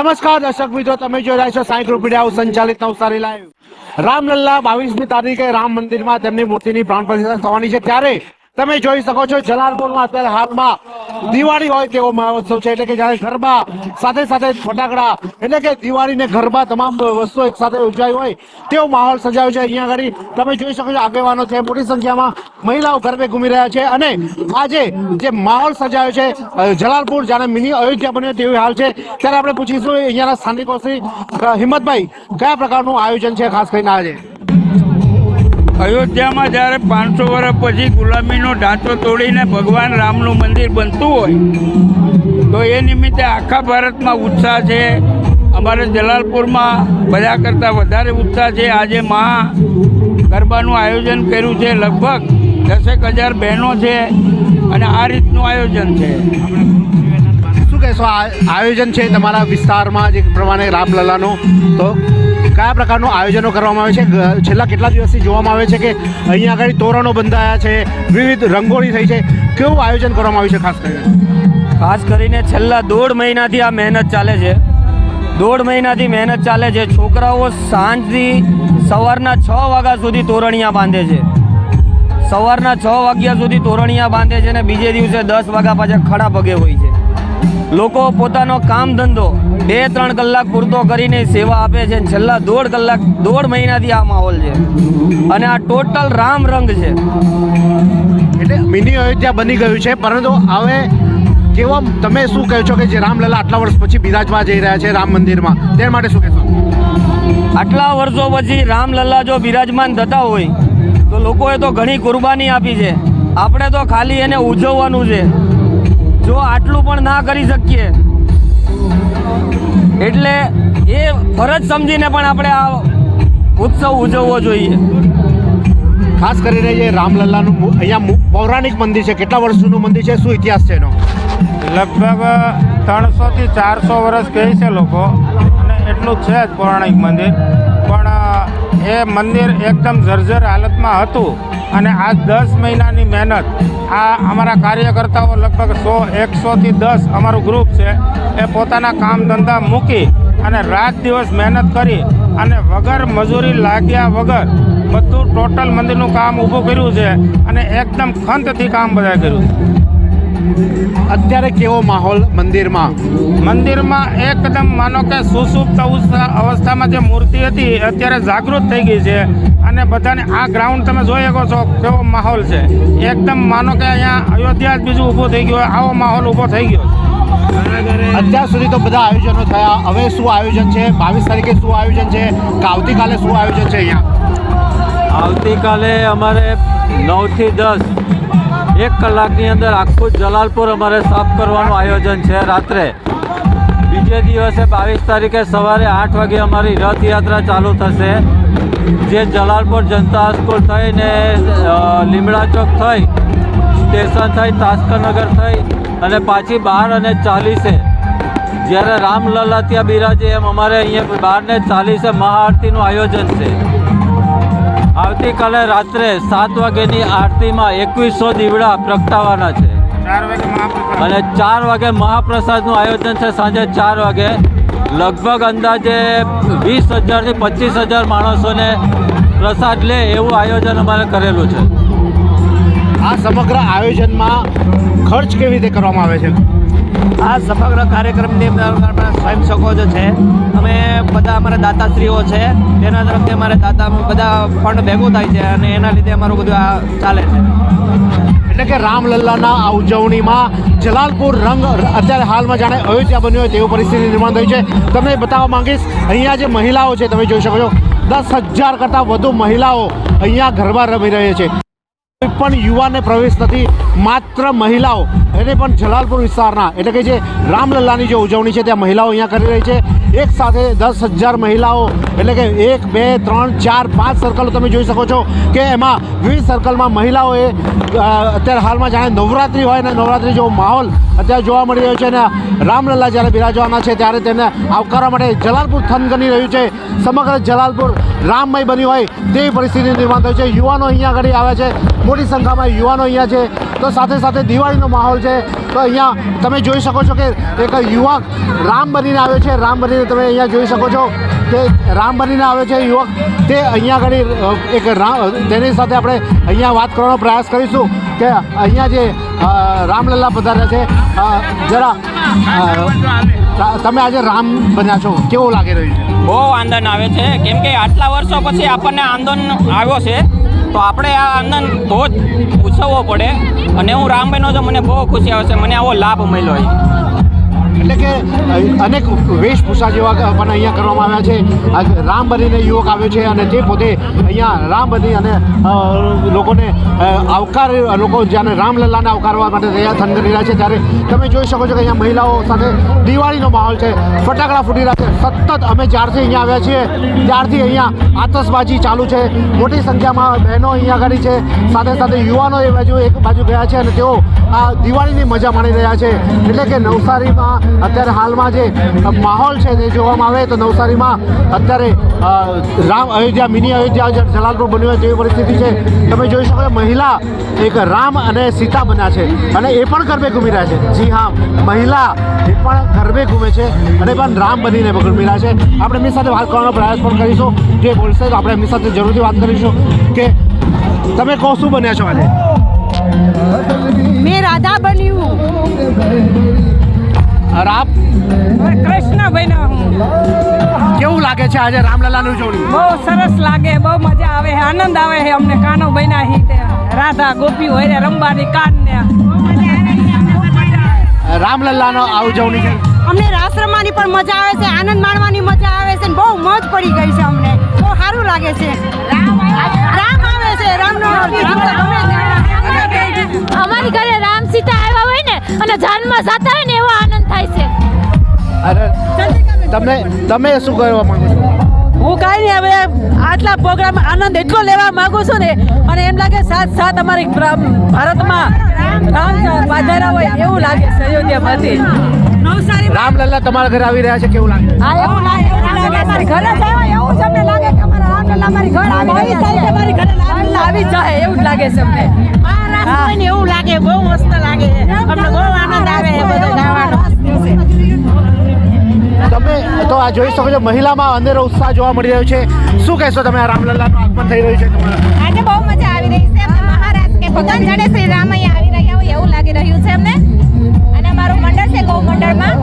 નમસ્કાર, દર્શક મિત્રો, તમે જોઈ રહ્યા છો સાંઈ ગ્રુપ મીડિયા સંચાલિત નવસારી લાઈવ. રામલલ્લા બાવીસમી તારીખે રામ મંદિરમાં તેમની મૂર્તિની પ્રાણ પ્રતિષ્ઠા થવાની છે. ત્યારે તમે જોઈ શકો છો જલાલપુરમાં અત્યારે હાલમાં દિવાળી હોય તેવો મહોત્સવ છે. એટલે કે જ્યારે ગરબા સાથે સાથે ફટાકડા, એટલે કે દિવાળી ને ગરબા તમામ વસ્તુઓ એક સાથે ઉજવાઈ હોય તેવો માહોલ સજાયો છે. અહીંયા આગળ તમે જોઈ શકો છો આગેવાનો છે. મોટી સંખ્યામાં મહિલાઓ ગરબે ઘૂમી રહ્યા છે અને આજે જે માહોલ સજાયો છે જલાલપુર, જાણે મિની અયોધ્યા બન્યો તેવી હાલ છે. ત્યારે આપણે પૂછીશું અહીંયાના સ્થાનિકો શ્રી હિંમતભાઈ, કયા પ્રકારનું આયોજન છે ખાસ કરીને આજે? અયોધ્યામાં જ્યારે પાંચસો વર્ષ પછી ગુલામીનો ઢાંચો તોડીને ભગવાન રામનું મંદિર બનતું હોય, તો એ નિમિત્તે આખા ભારતમાં ઉત્સાહ છે. અમારે જલાલપુરમાં બધા કરતાં વધારે ઉત્સાહ છે. આજે મહા ગરબાનું આયોજન કર્યું છે. લગભગ દસેક હજાર બહેનો છે અને આ રીતનું આયોજન છે. આ આયોજન છે તમારા વિસ્તારમાં જે પ્રમાણે રામલલાનું તો કયા પ્રકારનું આયોજનો કરવામાં આવે છે? છેલ્લા કેટલા દિવસથી જોવામાં આવે છે કે અહીંયા આગળ તોરણો બંધાયા છે, વિવિધ રંગોળી થઈ છે. કેવું આયોજન કરવામાં આવ્યું છે ખાસ કરીને? ખાસ કરીને છેલ્લા દોઢ મહિનાથી આ મહેનત ચાલે છે. દોઢ મહિનાથી મહેનત ચાલે છે. છોકરાઓ સાંજથી સવારના છ વાગ્યા સુધી તોરણિયા બાંધે છે. સવારના છ વાગ્યા સુધી તોરણિયા બાંધે છે અને બીજે દિવસે દસ વાગ્યા પાછા ખડા પગે હોય છે. લોકો પોતાનો કામ ધંધો બે ત્રણ કલાક પૂરતો કરીને સેવા આપે છે છેલ્લા દોઢ કલાક દોઢ મહિનાથી આ માહોલ છે. અને આ ટોટલ રામ રંગ છે. એટલે મિની અયોધ્યા બની ગયું છે પરંતુ હવે કેવા તમે શું કહો છો કે જે રામલલા આટલા વર્ષ પછી બિરાજવા જઈ રહ્યા છે રામ મંદિરમાં? તે માટે શું કહેશો? આટલા વર્ષો પછી રામલલા જો બિરાજમાન થતા હોય તો લોકોએ તો ઘણી કુરબાની આપી છે. આપણે તો ખાલી એને ઉજવવાનું છે. જો આટલું પણ ના કરી શકીએ. એટલે એ ફરજ સમજીને પણ આપણે આ ઉત્સવ ઉજવવો જોઈએ. ખાસ કરીને જે રામલલ્લાનું અહીંયા પૌરાણિક મંદિર છે. કેટલા વર્ષનું મંદિર છે? શું ઇતિહાસ છે એનો? લગભગ ત્રણસોથી ચારસો વર્ષ કહે છે લોકો. અને એટલું જ છે જ પૌરાણિક મંદિર. પણ એ મંદિર એકદમ જર્જર હાલતમાં હતું. અને આ દસ મહિનાની મહેનત આ અમારા કાર્યકર્તાઓ લગભગ સો એકસોથી દસ અમારું ગ્રુપ છે. એ પોતાના કામ ધંધા મૂકી અને રાત દિવસ મહેનત કરી અને વગર મજૂરી લાગ્યા વગર બધું ટોટલ મંદિરનું કામ ઊભું કર્યું છે અને એકદમ ખંતથી કામ બધા કર્યું છે. અત્યારે કેવો માહોલ મંદિરમાં? મંદિરમાં એકદમ માનો કે સુસુપ્ત અવસ્થા- અવસ્થામાં જે મૂર્તિ હતી એ અત્યારે જાગૃત થઈ ગઈ છે. અને બધાને આ ગ્રાઉન્ડ તમે જોઈ શકો છો કેવો માહોલ છે. એકદમ માનો કે અહીંયા અયોધ્યા જ બીજું ઊભું થઈ ગયું આવો માહોલ ઊભો થઈ ગયો અત્યાર સુધી તો બધા આયોજનો થયા. હવે શું આયોજન છે? બાવીસ તારીખે શું આયોજન છે? કે આવતીકાલે શું આયોજન છે અહીંયા? આવતીકાલે અમારે નવથી દસ એક કલાકની અંદર આખું જલાલપુર અમારે સાફ કરવાનું આયોજન છે રાત્રે. બીજે દિવસે બાવીસ તારીખે સવારે આઠ વાગે અમારી રથયાત્રા ચાલુ થશે. જે જલાલપુર જનતા સ્કૂલ થઈને લીમડા ચોક થઈ, સ્ટેશન થઈ, તાસ્કરનગર થઈ અને પાછી બાર અને ચાલીસે. જ્યારે રામલલા ત્યાં બિરાજે એમ અમારે અહીંયા બાર ને ચાલીસે મહાઆરતીનું આયોજન છે. આવતીકાલે રાત્રે સાત વાગ્યાની આરતીમાં એકવીસો દીવડા પ્રગટાવવાના છે. અને ચાર વાગે મહાપ્રસાદનું આયોજન છે. સાંજે ચાર વાગે લગભગ અંદાજે વીસ હજારથી પચીસ હજાર માણસોને પ્રસાદ લે એવું આયોજન અમારે કરેલું છે. આ સમગ્ર આયોજનમાં ખર્ચ કેવી રીતે કરવામાં આવે છે? આ સમગ્ર કાર્યક્રમની સ્વયંસેવકો જે છે અમે બધા અમારા દાતાશ્રીઓ છે. તેના તરફથી અમારે દાતા બધા ફંડ ભેગું થાય છે અને એના લીધે અમારું બધું આ ચાલે છે. એટલે કે રામલલ્લાના ઉજવણીમાં જલાલપુર રંગ અત્યારે હાલમાં જાણે અયોધ્યા બન્યું હોય તેવી પરિસ્થિતિ નિર્માણ થઈ છે. તમને બતાવવા માંગીશ, અહીંયા જે મહિલાઓ છે, તમે જોઈ શકો છો, દસ હજાર કરતાં વધુ મહિલાઓ અહીંયા ગરબા રમી રહી છે. કોઈ પણ યુવાને પ્રવેશ નથી, માત્ર મહિલાઓ. એને પણ જલાલપુર વિસ્તારના, એટલે કે જે રામલલ્લાની જે ઉજવણી છે, ત્યાં મહિલાઓ અહીંયા કરી રહી છે. એક સાથે દસ હજાર મહિલાઓ, એટલે કે એક, બે, ત્રણ, ચાર, પાંચ સર્કલો તમે જોઈ શકો છો કે એમાં વિવિધ સર્કલમાં મહિલાઓએ અત્યારે હાલમાં જાણે નવરાત્રિ હોય ને નવરાત્રિ જેવો માહોલ અત્યારે જોવા મળી રહ્યો છે અને રામલલ્લા જ્યારે બિરાજવાના છે, ત્યારે તેને આવકારવા માટે જલાલપુર થનગની રહ્યું છે. સમગ્ર જલાલપુર રામમય બન્યું હોય તેવી પરિસ્થિતિ નિર્માણ થઈ છે. યુવાનો અહીંયા આગળ આવે છે. મોટી સંખ્યામાં યુવાનો અહીંયા છે. તો સાથે સાથે દિવાળીનો માહોલ છે. તો અહીંયા તમે જોઈ શકો છો કે એક યુવક રામ બનીને આવ્યો છે. રામ બનીને તમે અહીંયા જોઈ શકો છો કે રામ બનીને આવ્યો છે યુવક. તે અહીંયા આગળ એક રામ તેની સાથે આપણે અહીંયા વાત કરવાનો પ્રયાસ કરીશું કે અહીંયા જે રામલલ્લા પધાર્યા છે. જરા તમે આજે રામ બન્યા છો. કેવું લાગી રહ્યું છે? બહુ આનંદ આવે છે. કેમ કે આટલા વર્ષો પછી આપણને આંદોલન આવ્યો છે. તો આપણે આ આનંદ બહુ જ ઉછવવો પડે. અને હું રામભાઈનો તો મને બહુ ખુશી આવશે. મને આવો લાભ મળ્યો એટલે કે અનેક વેશભૂષા જેવા પણ અહીંયા કરવામાં આવ્યા છે. રામ બનીને યુવક આવ્યો છે અને તે પોતે અહીંયા રામ બની અને લોકોને આવકાર, લોકો જ્યારે રામલલ્લાને આવકારવા માટે તૈયાર થન કરી રહ્યા છે, ત્યારે તમે જોઈ શકો છો કે અહીંયા મહિલાઓ સાથે દિવાળીનો માહોલ છે. ફટાકડા ફૂટી રહ્યા છે. સતત અમે જ્યારથી અહીંયા આવ્યા છીએ, ત્યારથી અહીંયા આતશબાજી ચાલુ છે. મોટી સંખ્યામાં બહેનો અહીંયા આગળ છે. સાથે સાથે યુવાનો એ બાજુ એક બાજુ ગયા છે અને તેઓ આ દિવાળીની મજા માણી રહ્યા છે. એટલે કે નવસારીમાં અત્યારે હાલમાં જે માહોલ છે તે જોવામાં આવે તો નવસારીમાં અત્યારે રામ અયોધ્યા, મિની અયોધ્યા જલાલપુર બન્યું હોય તેવી પરિસ્થિતિ છે. તમે જોઈ શકો મહિલા એક રામ અને સીતા બન્યા છે અને એ પણ ગરબે ઘૂમી રહ્યા છે. જી હા, મહિલા એ પણ ગરબે ઘૂમે છે અને પણ રામ બનીને ઘૂમી રહ્યા છે. આપણે એમની સાથે વાત કરવાનો પ્રયાસ પણ કરીશું. જે બોલશે તો આપણે એમની સાથે જરૂરથી વાત કરીશું કે તમે કહો શું બન્યા છો આજે? મેં રાધા બની હું રામ કૃષ્ણ બન્યા હું. કેવું લાગે છે આજે રામલલ્લાની ઉજવણી? બહુ સરસ લાગે બહુ મજા આવે છે આનંદ આવે છે અમને. કાનો બન્યા હી તે. રાધા ગોપી હોય રંબાની કાન ને. રામલલ્લાનો આ ઉજવણી છે. અમને રાસ રમવાની પણ મજા આવે છે આનંદ માણવાની મજા આવે છે બહુ મોજ પડી ગઈ છે અમને. બહુ સારું લાગે છે. રામ આવે છે રામનો અમારી ઘરે રામ સીતા આવ્યા હોય ને અને જાનમાં જાતા હોય ને એવો અરે તમને તમે શું કરવા માંગો છો? હું કાંઈ નહીં હવે આટલા પ્રોગ્રામ આનંદ એટલો લેવા માંગુ છું ને અને એમ લાગે સાથ સાથ અમારી પ્ર- ભારતમાં રામ વાધારા હોય એવું લાગે અયોધ્યામાંથી નવસારી રામલલ્લા તમારા ઘરે આવી રહ્યા છે કેવું લાગે? હા એવું લાગે એવું લાગે મારી ઘરે જ એવું જ અમને લાગે કે અમારા રામલલા મારી ઘરે આવી જાય છે. મારી ઘરે રામલલા આવી જાય. એવું જ લાગે છે અમને. હા. એવું લાગે બહુ મસ્ત લાગે. આ જોઈ શકો છો મહિલામાં અંધેરો ઉત્સાહ જોવા મળી રહ્યો છે. શું કહેશો તમે? આ રામલલ્લાનું આગમન થઈ રહ્યું છે આજે બહુ મજા આવી રહી છે. મહારાજ કે ભગવાન જાણે શ્રી રામ અહીંયા આવી રહ્યા હોય એવું લાગી રહ્યું છે અમને અને અમારું મંડળ છે ગૌ મંડળમાં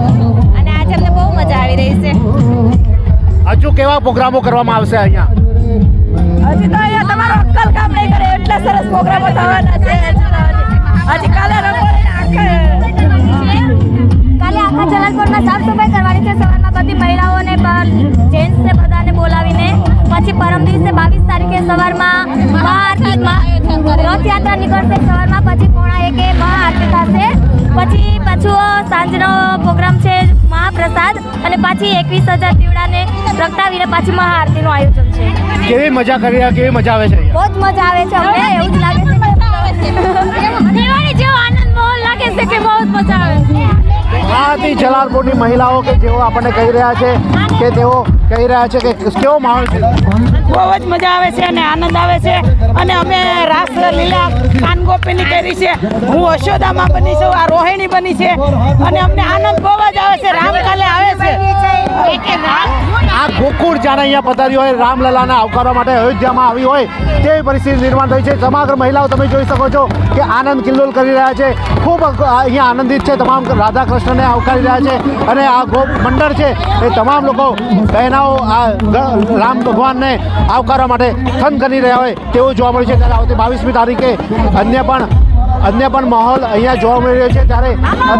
અને આજે અમને બહુ મજા આવી રહી છે. હજુ કેવા પ્રોગ્રામો કરવામાં આવશે અહીંયા? હજી તો અહીંયા તમારો અક્કલ કામ નહીં કરે. એટલા સરસ પ્રોગ્રામો થવાના છે. હજી કાલે રંગોળી આખા જલાલપુરમાં સાફ સફાઈ કરવાની છે. સવારમાં બધી મહિલાઓને જેન્ટ્સને બધાને બોલાવીને પછી પરમ દિવસે બાવીસ તારીખે સવારમાં રથયાત્રા નીકળશે સવારમાં પછી પોણા એકે મહાઆરતી થશે. પછી પાછું સાંજનો પ્રોગ્રામ છે મહાપ્રસાદ અને પાછી એકવીસ હજાર દીવડાને પ્રગટાવીને પાછી મહાઆરતીનું આયોજન છે. કેવી મજા કરી કેવી મજા આવે છે બહુ જ મજા આવે છે અમને એવું જ લાગે છે. દિવાળી જેવો હતી જલાલપુરની મહિલાઓ કે જેઓ આપણને કહી રહ્યા છે કે તેઓ કહી રહ્યા છે કે કેવો માહોલ છે? બહુ જ મજા આવે છે અને આનંદ આવે છે. અને અમે રાસ લીલા કાનગોપીની કરી છે. હું અશોદામાં બની છું, આ રોહિણી બની છે. અને અમને આનંદ બહુ જ આવે છે. રામ કાલે આવે છે. જાણે અહીંયા પધાર્યું હોય, રામલલાને આવકારવા માટે અયોધ્યામાં આવી હોય, તેવી પરિસ્થિતિ નિર્માણ થઈ છે. સમગ્ર મહિલાઓ તમે જોઈ શકો છો કે આનંદ કિલ્લોલ કરી રહ્યા છે. ખૂબ અહીંયા આનંદિત છે. તમામ રાધા કૃષ્ણને આવકારી રહ્યા છે અને આ ગોપ મંડળ છે એ તમામ લોકો, બહેનાઓ, આ રામ ભગવાનને આવકારવા માટે થન કરી રહ્યા હોય તેવું જોવા મળ્યું છે. ત્યારે આવતી બાવીસમી તારીખે અન્ય પણ અન્ય પણ માહોલ અહીંયા જોવા મળી રહ્યો છે. ત્યારે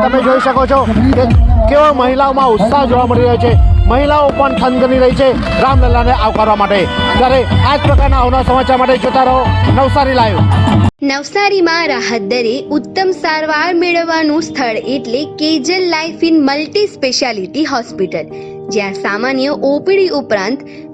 તમે જોઈ શકો છો કે કેવો મહિલાઓમાં ઉત્સાહ જોવા મળી રહ્યો છે. મહિલાઓ પણ થનગની રહી છે. રામલલ્લાને આવકારવા માટે. ત્યારે આ જ પ્રકારના આવનાર સમાચાર માટે જોતા રહો. નવસારી લાઈવ. નવસારીમાં રાહત દરે ઉત્તમ સારવાર મેળવવાનું સ્થળ એટલે Kejal Life In multi speciality hospital, જ્યાં સામાન્ય ઓપીડી ઉપરાંત